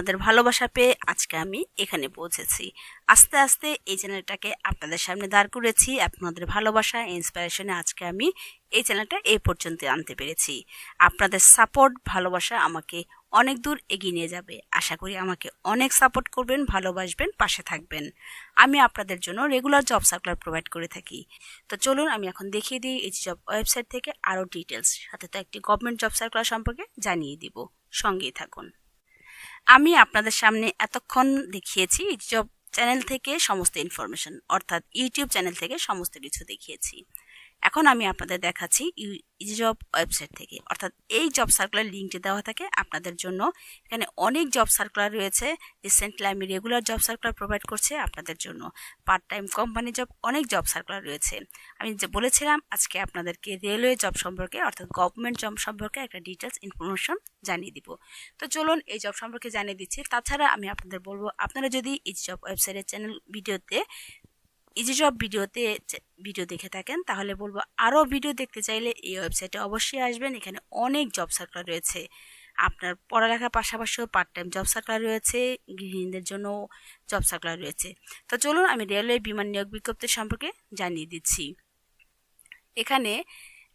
আপনাদের ভালোবাসা পেয়ে আজকে আমি এখানে পৌঁছেছি। আস্তে আস্তে এই চ্যানেলটাকে আপনাদের সামনে দাঁড় করেছি। আপনাদের ভালোবাসা ইন্সপিরেশনে আজকে আমি এই চ্যানেলটা এই পর্যন্ত আনতে পেরেছি। আপনাদের সাপোর্ট ভালোবাসা আমাকে অনেক দূর এগিয়ে নিয়ে যাবে। আশা করি আমাকে অনেক সাপোর্ট করবেন, ভালোবাসবেন, পাশে থাকবেন। আমি আপনাদের জন্য রেগুলার জব সার্কুলার প্রোভাইড করে থাকি। তো চলুন আমি এখন দেখিয়ে দিই এই জব ওয়েবসাইট থেকে আরও ডিটেলস সাথে তো একটি গভর্নমেন্ট জব সার্কুলার সম্পর্কে জানিয়ে দিব। সঙ্গেই থাকুন। আমি আপনাদের সামনে এতক্ষণ দেখিয়েছি ইউটিউব চ্যানেল থেকে সমস্ত ইনফরমেশন অর্থাৎ ইউটিউব চ্যানেল থেকে সমস্ত কিছু দেখিয়েছি। এখন আমি আপনাদের দেখাচ্ছি জব ওয়েবসাইট থেকে। অর্থাৎ এই জব সার্কুলার লিঙ্কটি দেওয়া থাকে আপনাদের জন্য। এখানে অনেক জব সার্কুলার রয়েছে। রিসেন্টলি আমি রেগুলার জব সার্কুলার প্রোভাইড করছি আপনাদের জন্য। পার্ট টাইম কোম্পানি জব অনেক জব সার্কুলার রয়েছে। আমি যে বলেছিলাম, আজকে আপনাদেরকে রেলওয়ে জব সম্পর্কে, অর্থাৎ গভর্নমেন্ট জব সম্পর্কে একটা ডিটেলস ইনফরমেশন জানিয়ে দিব। তো চলুন এই জব সম্পর্কে জানিয়ে দিচ্ছি। তাছাড়া আমি আপনাদের বলব, আপনারা যদি এই জব ওয়েবসাইটের চ্যানেল ভিডিওতে ইজি জব ভিডিওতে ভিডিও দেখে থাকেন, তাহলে বলব আরও ভিডিও দেখতে চাইলে এই ওয়েবসাইটে অবশ্যই আসবেন। এখানে অনেক জব সার্কুলার রয়েছে। আপনার পড়ালেখার পাশাপাশিও পার্ট টাইম জব সার্কুলার রয়েছে, গৃহিণীদের জন্য জব সার্কুলার রয়েছে। তো চলুন আমি রেলওয়ে বিমান নিয়োগ বিজ্ঞপ্তি সম্পর্কে জানিয়ে দিচ্ছি। এখানে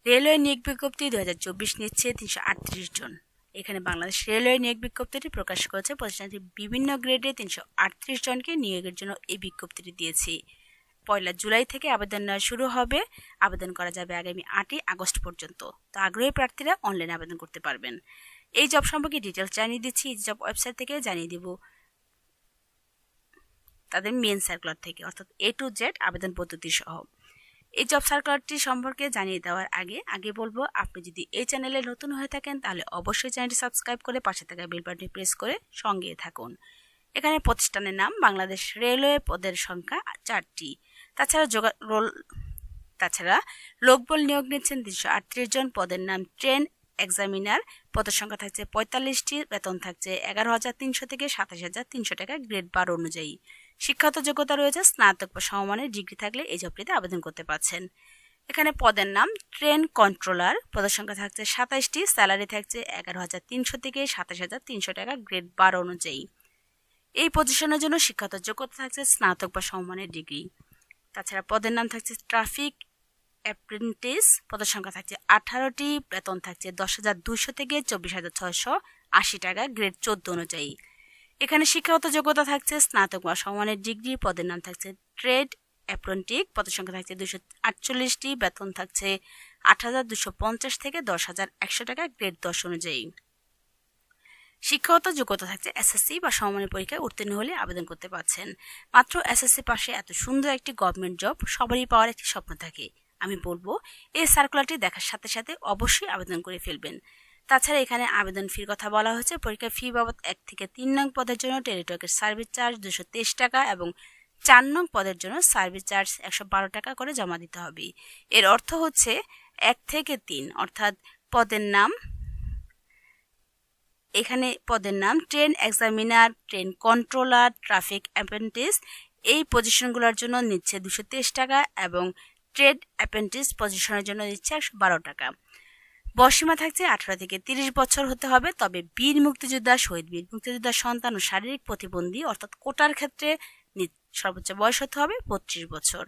রেলওয়ে নিয়োগ বিজ্ঞপ্তি দু হাজার চব্বিশ নিচ্ছে তিনশো আটত্রিশ জন। এখানে বাংলাদেশ রেলওয়ে নিয়োগ বিজ্ঞপ্তিটি প্রকাশ করেছে। প্রতিষ্ঠানটি বিভিন্ন গ্রেডে তিনশো আটত্রিশ জনকে নিয়োগের জন্য এই বিজ্ঞপ্তিটি দিয়েছে। পয়লা জুলাই থেকে আবেদন শুরু হবে। আবেদন করা যাবে আগামী আটই আগস্ট পর্যন্ত। তো আগ্রহী প্রার্থীরা অনলাইনে আবেদন করতে পারবেন। এই জব সম্পর্কে ডিটেলস জানিয়ে দিচ্ছি, এই জব ওয়েবসাইট থেকে জানিয়ে দিব। তাদের মেন সার্কুলার থেকে, অর্থাৎ এ টু জেড আবেদন পদ্ধতি সহ। এই জব সার্কুলারটি সম্পর্কে জানিয়ে দেওয়ার আগে আগে বলব, আপনি যদি এই চ্যানেলে নতুন হয়ে থাকেন, তাহলে অবশ্যই চ্যানেলটি সাবস্ক্রাইব করে পাশে থাকা বেল বাটনটি প্রেস করে সঙ্গে থাকুন। এখানে প্রতিষ্ঠানের নাম বাংলাদেশ রেলওয়ে পদের সংখ্যা চারটি। তাছাড়া যোগা রোল, তাছাড়া লোকবল নিয়োগ নিচ্ছেন তিনশো আটত্রিশ জন, পদের নাম ট্রেন এক্সামিনার। পদের সংখ্যা থাকছে পঁয়তাল্লিশটি, বেতন থাকছে এগারো হাজার তিনশো থেকে সাতাশ হাজার তিনশো টাকা গ্রেড বার অনুযায়ী। শিক্ষাগত যোগ্যতা রয়েছে, স্নাতক বা সমমানের ডিগ্রি থাকলে এই জবটিতে আবেদন করতে পারছেন। এখানে পদের নাম ট্রেন কন্ট্রোলার, পদের সংখ্যা থাকছে সাতাইশটি স্যালারি থাকছে এগারো হাজার তিনশো থেকে সাতাশ হাজার তিনশো টাকা গ্রেড বার অনুযায়ী। এই পজিশনের জন্য শিক্ষাগত যোগ্যতা থাকছে স্নাতক বা সমমানের ডিগ্রি। তাছাড়া পদের নাম থাকছে ট্রাফিক অ্যাপ্রেন্টিস, পদের সংখ্যা থাকছে আঠারোটি, বেতন থাকছে দশ হাজার দুশো থেকে চব্বিশ হাজার ছয়শো আশি টাকা, গ্রেড চোদ্দ অনুযায়ী। এখানে শিক্ষাগত যোগ্যতা থাকছে স্নাতক বা সমানের ডিগ্রি, পদের নাম থাকছে ট্রেড অ্যাপ্রেন্টিক পদের সংখ্যা থাকছে দুশো আটচল্লিশটি, বেতন থাকছে আট হাজার দুশো পঞ্চাশ থেকে দশ হাজার একশো টাকা, গ্রেড দশ অনুযায়ী। শিক্ষাগত যোগ্যতা থাকছে এসএসসি বা সমমানের পরীক্ষায় উত্তীর্ণ হলে আবেদন করতে পারছেন। মাত্র এসএসসি পাশে এত সুন্দর একটি গভর্নমেন্ট জব সবারই পাওয়ার একটি স্বপ্ন থাকে। আমি বলব, এই সার্কুলারটি দেখার সাথে সাথে অবশ্যই আবেদন করে ফেলবেন। তাছাড়া এখানে আবেদন ফির কথা বলা হয়েছে। পরীক্ষা ফি বাবদ এক থেকে তিন নং পদের জন্য টেলিটকের সার্ভিস চার্জ দুশো তেইশ টাকা এবং চার নং পদের জন্য সার্ভিস চার্জ একশো বারো টাকা করে জমা দিতে হবে। এর অর্থ হচ্ছে এক থেকে তিন, অর্থাৎ পদের নাম এখানে পদের নাম train examiner train controller traffic apprentice এই পজিশনগুলোর জন্য নিচ্ছে দুশো টাকা এবং ট্রেড অ্যাপেন্টিস পজিশনের জন্য নিচ্ছে একশো বারো টাকা। বসীমা থাকছে আঠারো থেকে তিরিশ বছর হতে হবে, তবে বীর মুক্তিযোদ্ধা, শহীদ বীর মুক্তিযোদ্ধার সন্তান ও শারীরিক প্রতিবন্ধী অর্থাৎ কোটার ক্ষেত্রে সর্বোচ্চ বয়স হতে হবে বত্রিশ বছর।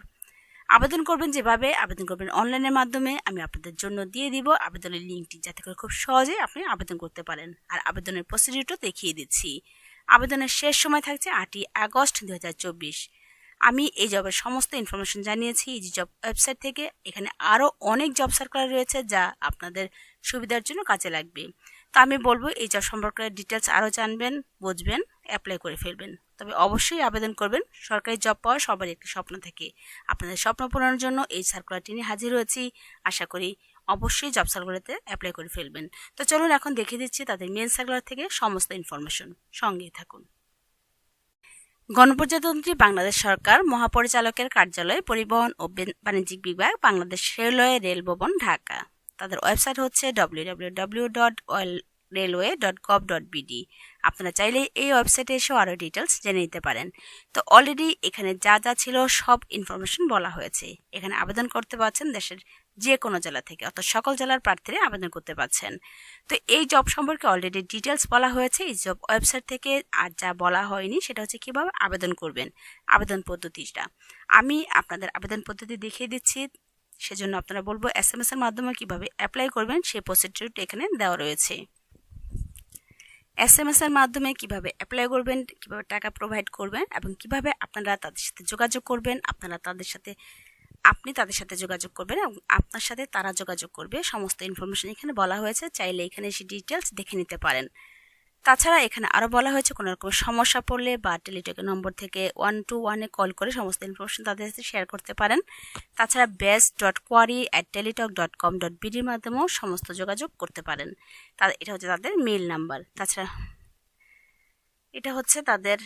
আবেদন করবেন যেভাবে আবেদন করবেন অনলাইনের মাধ্যমে আমি আপনাদের জন্য দিয়ে দিব। আবেদনের লিঙ্কটি যাতে করে খুব সহজে আপনি আবেদন করতে পারেন। আর আবেদনের প্রসিডিউরটা দেখিয়ে দিচ্ছি। আবেদনের শেষ সময় থাকছে আটই আগস্ট দু হাজার চব্বিশ। আমি এই জবের সমস্ত ইনফরমেশন জানিয়েছি। এই জব ওয়েবসাইট থেকে এখানে আরও অনেক জব সার্কুলার রয়েছে যা আপনাদের সুবিধার জন্য কাজে লাগবে। তো আমি বলব এই জব সম্পর্কে ডিটেলস আরও জানবেন, বুঝবেন অ্যাপ্লাই করে ফেলবেন। তবে অবশ্যই আবেদন করবেন। সরকারি জব পাওয়া সবার একটি স্বপ্ন থেকে। আপনাদের স্বপ্ন পূরণের জন্য এই সার্কুলারটি নিয়ে হাজির হয়েছি। আশা করি অবশ্যই জব সার্কুলারতে অ্যাপ্লাই করে ফেলবেন। তো চলুন এখন দেখিয়ে দিচ্ছি তাদের মেন সার্কুলার থেকে সমস্ত ইনফরমেশন সঙ্গে থাকুন। গণপ্রজাতন্ত্রী বাংলাদেশ সরকার মহাপরিচালকের কার্যালয় পরিবহন ও বাণিজ্যিক বিভাগ বাংলাদেশ রেলওয়ে রেল ভবন ঢাকা। তাদের ওয়েবসাইট হচ্ছে W dot railway dot gov dot BD আপনারা চাইলে এই ওয়েবসাইটে এসেও আরও ডিটেলস জেনে নিতে পারেন। তো অলরেডি এখানে যা যা ছিল সব ইনফরমেশন বলা হয়েছে। এখানে আবেদন করতে পারছেন দেশের যে কোনো জেলা থেকে, অর্থাৎ সকল জেলার প্রার্থীরা আবেদন করতে পারছেন। তো এই জব সম্পর্কে অলরেডি ডিটেলস বলা হয়েছে। এই জব ওয়েবসাইট থেকে আর যা বলা হয়নি, সেটা হচ্ছে কীভাবে আবেদন করবেন, আবেদন পদ্ধতিটা। আমি আপনাদের আবেদন পদ্ধতি দেখিয়ে দিচ্ছি। সেজন্য আপনারা বলব এস এম এর মাধ্যমে কীভাবে অ্যাপ্লাই করবেন, সেই প্রসিডিউরটা এখানে দেওয়া রয়েছে। এস এম এস এর মাধ্যমে কীভাবে অ্যাপ্লাই করবেন, কীভাবে টাকা প্রোভাইড করবেন এবং কীভাবে আপনারা তাদের সাথে যোগাযোগ করবেন, আপনারা তাদের সাথে, আপনি তাদের সাথে যোগাযোগ করবেন এবং আপনার সাথে তারা যোগাযোগ করবে। সমস্ত ইনফরমেশন এখানে বলা হয়েছে, চাইলে এখানে এসে ডিটেলস দেখে নিতে পারেন। তাছাড়া এখানে আরও বলা হয়েছে কোনো রকম সমস্যা পড়লে বা টেলিটকের নম্বর থেকে ওয়ান টু ওয়ানে কল করে সমস্ত ইনফরমেশন তাদের সাথে শেয়ার করতে পারেন। তাছাড়া best dot query at Teletalk dot com dot বিডির মাধ্যমেও সমস্ত যোগাযোগ করতে পারেন। তা, এটা হচ্ছে তাদের মেল নাম্বার তাছাড়া, এটা হচ্ছে তাদের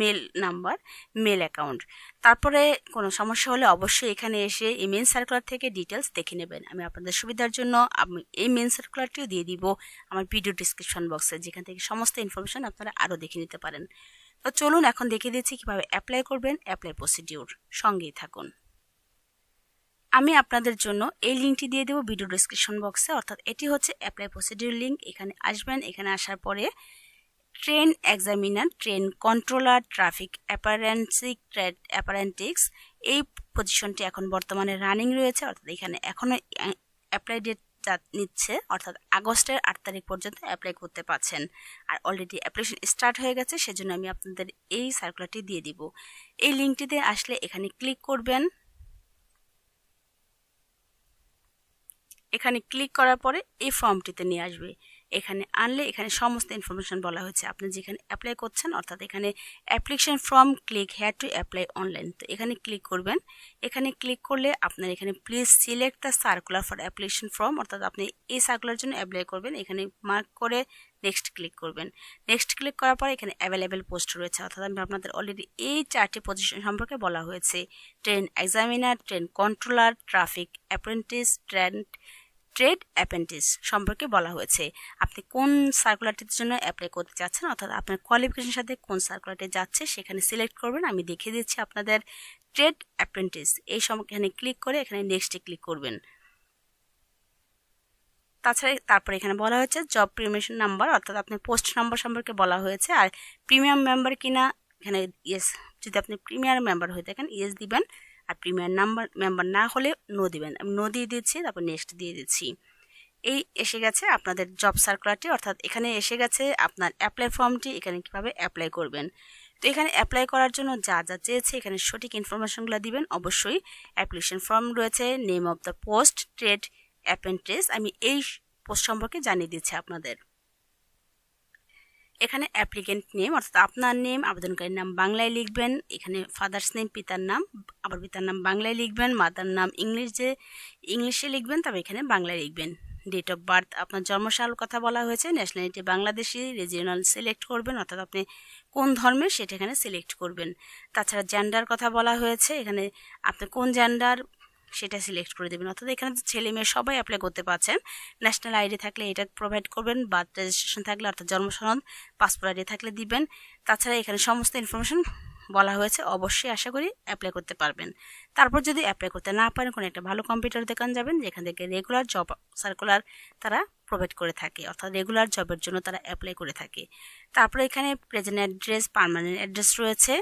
মেল নাম্বার, মেল অ্যাকাউন্ট। তারপরে কোনো সমস্যা হলে অবশ্যই এখানে এসে এই মেন সার্কুলার থেকে ডিটেলস দেখে নেবেন। আমি আপনাদের সুবিধার জন্য আমি এই মেন সার্কুলারটিও দিয়ে দিব আমার ভিডিও ডিসক্রিপশন বক্সে যেখান থেকে সমস্ত ইনফরমেশন আপনারা আরও দেখে নিতে পারেন। তো চলুন এখন দেখিয়ে দিচ্ছি কীভাবে অ্যাপ্লাই করবেন অ্যাপ্লাই প্রসিডিউর সঙ্গেই থাকুন। আমি আপনাদের জন্য এই লিঙ্কটি দিয়ে দেবো ভিডিও ডিসক্রিপশন বক্সে অর্থাৎ এটি হচ্ছে অ্যাপ্লাই প্রসিডিউর লিঙ্ক এখানে আসবেন, এখানে আসার পরে train examiner train controller traffic apprentice trade apprentice এই পজিশনটি এখন বর্তমানে রানিং রয়েছে, অর্থাৎ এখানে এখনও অ্যাপ্লাই ডেট নিচ্ছে, অর্থাৎ আগস্টের আট তারিখ পর্যন্ত অ্যাপ্লাই করতে পারছেন। আর অলরেডি অ্যাপ্লিকেশন স্টার্ট হয়ে গেছে, সেজন্য আমি আপনাদের এই সার্কুলারটি দিয়ে দিব। এই লিঙ্কটিতে আসলে এখানে ক্লিক করবেন। এখানে ক্লিক করার পরে এই ফর্মটিতে নিয়ে আসবে। এখানে আনলে এখানে সমস্ত ইনফরমেশন বলা হয়েছে। আপনি যেখানে অ্যাপ্লাই করছেন, অর্থাৎ এখানে application form click here to apply online তো এখানে ক্লিক করবেন। এখানে ক্লিক করলে আপনার এখানে please select the circular for application form অর্থাৎ আপনি এই সার্কুলার জন্য অ্যাপ্লাই করবেন। এখানে মার্ক করে নেক্সট ক্লিক করবেন। নেক্সট ক্লিক করার পর এখানে অ্যাভেলেবেল পোস্ট রয়েছে। অর্থাৎ আমি আপনাদের অলরেডি এই চারটি পজিশন সম্পর্কে বলা হয়েছে। Train examiner train controller traffic apprentice train trade apprentice সম্পর্কে বলা হয়েছে। আপনি কোন সার্কুলারটির জন্য অ্যাপ্লাই করতে চাচ্ছেন, অর্থাৎ আপনার কোয়ালিফিকেশনের সাথে কোন সার্কুলারটি যাচ্ছে সেখানে সিলেক্ট করবেন। আমি দেখিয়ে দিচ্ছি আপনাদের ট্রেড অ্যাপ্রেন্টিস এই এখানে ক্লিক করে এখানে নেক্সটে ক্লিক করবেন। তাছাড়া তারপরে এখানে বলা হয়েছে জব প্রিমিশন নাম্বার, অর্থাৎ আপনার পোস্ট নাম্বার সম্পর্কে বলা হয়েছে। আর প্রিমিয়াম মেম্বার কিনা, এখানে ইয়েস যদি আপনি প্রিমিয়াম মেম্বার হয়ে থাকেন ইয়েস দিবেন। আর প্রিমিয়ার নাম্বার মেম্বার না হলে নো দিবেন। আমি নো দিয়ে দিচ্ছি, তারপর নেক্সট দিয়ে দিচ্ছি। এই এসে গেছে আপনাদের জব সার্কুলারটি অর্থাৎ এখানে এসে গেছে আপনার অ্যাপ্লাই ফর্মটি এখানে কীভাবে অ্যাপ্লাই করবেন। তো এখানে অ্যাপ্লাই করার জন্য যা যা চেয়েছে, এখানে সঠিক ইনফরমেশনগুলো দিবেন। অবশ্যই অ্যাপ্লিকেশন ফর্ম রয়েছে name of the post trade apprentice আমি এই পোস্ট সম্পর্কে জানিয়ে দিচ্ছি আপনাদের। এখানে অ্যাপ্লিকেন্ট নেম অর্থাৎ আপনার নেম আবেদনকারীর নাম বাংলায় লিখবেন, এখানে ফাদার্স নেম পিতার নাম, আবার পিতার নাম বাংলায় লিখবেন মাতার নাম ইংলিশ যে ইংলিশে লিখবেন, তবে এখানে বাংলায় লিখবেন। ডেট অফ বার্থ আপনার জন্মসাল কথা বলা হয়েছে ন্যাশনালিটি বাংলাদেশি রিজিওনাল সিলেক্ট করবেন, অর্থাৎ আপনি কোন ধর্মের সেটা এখানে সিলেক্ট করবেন। তাছাড়া জেন্ডার কথা বলা হয়েছে, এখানে আপনি কোন জেন্ডার সেটা সিলেক্ট করে দেবেন। অর্থাৎ এখানে ছেলে মেয়ে সবাই অ্যাপ্লাই করতে পারছেন। ন্যাশনাল আইডি থাকলে এটা প্রোভাইড করবেন বার্থ রেজিস্ট্রেশন থাকলে অর্থাৎ জন্মসনদ পাসপোর্ট আইডি থাকলে দিবেন। তাছাড়া এখানে সমস্ত ইনফরমেশন বলা হয়েছে, অবশ্যই আশা করি অ্যাপ্লাই করতে পারবেন। তারপর যদি অ্যাপ্লাই করতে না পারেন, কোনো একটা ভালো কম্পিউটার দোকান যাবেন, যেখান থেকে রেগুলার জব সার্কুলার তারা প্রোভাইড করে থাকে। অর্থাৎ রেগুলার জবের জন্য তারা অ্যাপ্লাই করে থাকে। তারপরে এখানে প্রেজেন্ট অ্যাড্রেস পারমানেন্ট অ্যাড্রেস রয়েছে।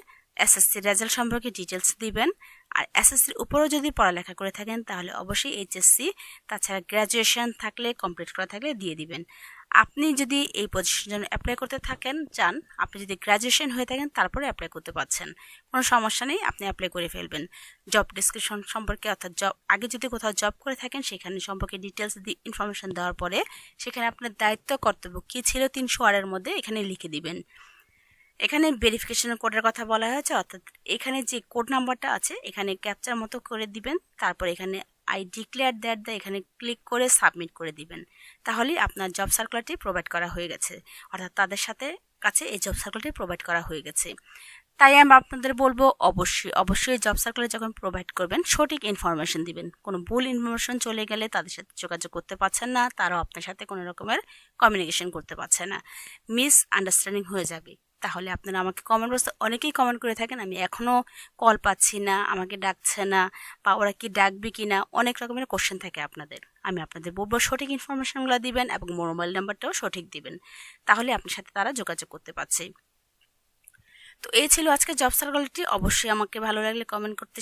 এসএসসি রেজাল্ট সম্পর্কে ডিটেলস দিবেন। আর এসএসসির উপরেও যদি পড়ালেখা করে থাকেন, তাহলে অবশ্যই এইচএসসি তাছাড়া গ্র্যাজুয়েশন থাকলে কমপ্লিট করা থাকলে দিয়ে দিবেন। আপনি যদি এই পজিশনের জন্য অ্যাপ্লাই করতে থাকেন, চান, আপনি যদি গ্র্যাজুয়েশন হয়ে থাকেন, তারপরে অ্যাপ্লাই করতে পারছেন। কোনো সমস্যা নেই, আপনি অ্যাপ্লাই করে ফেলবেন। জব ডিসক্রিপশন সম্পর্কে, অর্থাৎ জব আগে যদি কোথাও জব করে থাকেন, সেখানে সম্পর্কে ডিটেলস ইনফরমেশন দেওয়ার পরে, সেখানে আপনার দায়িত্ব, কর্তব্য কী ছিল তিনশো ওয়ার্ডের মধ্যে, এখানে লিখে দিবেন। এখানে ভেরিফিকেশন কোডের কথা বলা হয়েছে, অর্থাৎ এখানে যে কোড নাম্বারটা আছে, এখানে ক্যাপচার মতো করে দিবেন, তারপর এখানে আই ডিক্লেয়ার দ্যাট দ্য এখানে ক্লিক করে সাবমিট করে দিবেন। তাহলেই আপনার জব সার্কুলারটি প্রোভাইড করা হয়ে গেছে, অর্থাৎ তাদের সাথে কাছে এই জব সার্কুলারটি প্রোভাইড করা হয়ে গেছে। তাই আমি আপনাদের বলব, অবশ্যই অবশ্যই জব সার্কুলার যখন প্রোভাইড করবেন, সঠিক ইনফরমেশন দিবেন। কোনো ভুল ইনফরমেশন চলে গেলে তাদের সাথে যোগাযোগ করতে পারছেন না, তারাও আপনার সাথে কোনো রকমের কমিউনিকেশন করতে পারছে না। মিস আন্ডারস্ট্যান্ডিং হয়ে যাবে। তাহলে আপনারা আমাকে কমেন্ট বক্সে অনেকেই কমেন্ট করে থাকেন, আমি এখনও কল পাচ্ছি না, আমাকে ডাকছে না, বা ওরা কি ডাকবে কি না অনেক রকমের কোশ্চেন থাকে আপনাদের। আমি আপনাদের বলব, সঠিক ইনফরমেশনগুলো দিবেন এবং মোবাইল নাম্বারটাও সঠিক দিবেন। তাহলে আপনার সাথে তারা যোগাযোগ করতে পারছে। তো এই ছিল আজকে জব সার্কুলারটি অবশ্যই আমাকে ভালো লাগলে কমেন্ট করতে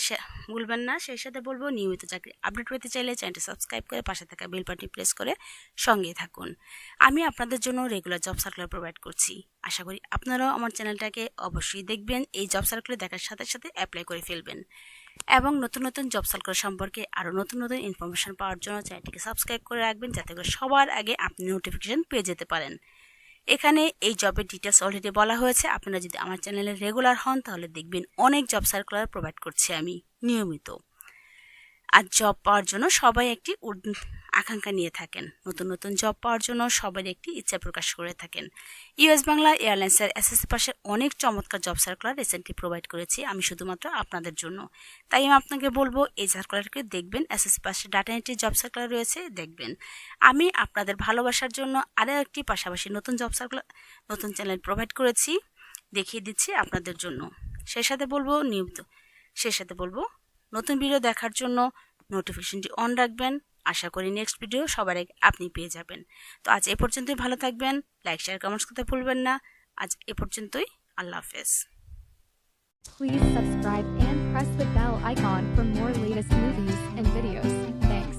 ভুলবেন না। সেই সাথে বলব, নিয়মিত চাকরি আপডেট পেতে চাইলে চ্যানেলটি সাবস্ক্রাইব করে পাশে থাকা বেল বাটনটি প্রেস করে সঙ্গে থাকুন। আমি আপনাদের জন্য রেগুলার জব সার্কুলার প্রোভাইড করছি। আশা করি আপনারাও আমার চ্যানেলটাকে অবশ্যই দেখবেন। এই জব সার্কুলার দেখার সাথে সাথে অ্যাপ্লাই করে ফেলবেন। এবং নতুন নতুন জব সার্কুলার সম্পর্কে আরও নতুন নতুন ইনফরমেশন পাওয়ার জন্য চ্যানেলটিকে সাবস্ক্রাইব করে রাখবেন। যাতে করে সবার আগে আপনি নোটিফিকেশন পেয়ে যেতে পারেন। এখানে এই জবের ডিটেলস অলরেডি বলা হয়েছে। আপনারা যদি আমার চ্যানেলে রেগুলার হন, তাহলে দেখবেন অনেক জব সার্কুলার প্রোভাইড করছি আমি, নিয়মিত। আর জব পাওয়ার জন্য সবাই একটি আকাঙ্ক্ষা নিয়ে থাকেন। নতুন নতুন জব পাওয়ার জন্য সবাই একটি ইচ্ছা প্রকাশ করে থাকেন। ইউএস বাংলা এয়ারলাইন্সের এসএসসি পাশে অনেক চমৎকার জব সার্কুলার রিসেন্টলি প্রোভাইড করেছি আমি শুধুমাত্র আপনাদের জন্য। তাই আমি আপনাকে বলব, এই সার্কুলারকে দেখবেন এসএসসি পাশে ডাটা এন্ট্রি জব সার্কুলার রয়েছে, দেখবেন। আমি আপনাদের ভালোবাসার জন্য আরও একটি পাশাপাশি নতুন জব সার্কুলার নতুন চ্যানেল প্রোভাইড করেছি, দেখিয়ে দিচ্ছি আপনাদের জন্য। সেই সাথে বলব, নিয়মিত, সেই সাথে বলব, নতুন ভিডিও দেখার জন্য নোটিফিকেশনটি অন রাখবেন আশা করি নেক্সট ভিডিও সবার আপনি পেয়ে যাবেন তো আজ এ পর্যন্তই ভালো থাকবেন লাইক শেয়ার কমেন্টস করতে ভুলবেন না আজ এ পর্যন্তই আল্লাহ হাফেজ Please subscribe and press the bell icon for more latest movies and videos. Thanks.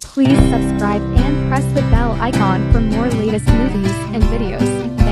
Please subscribe and press the bell icon for more latest movies and videos.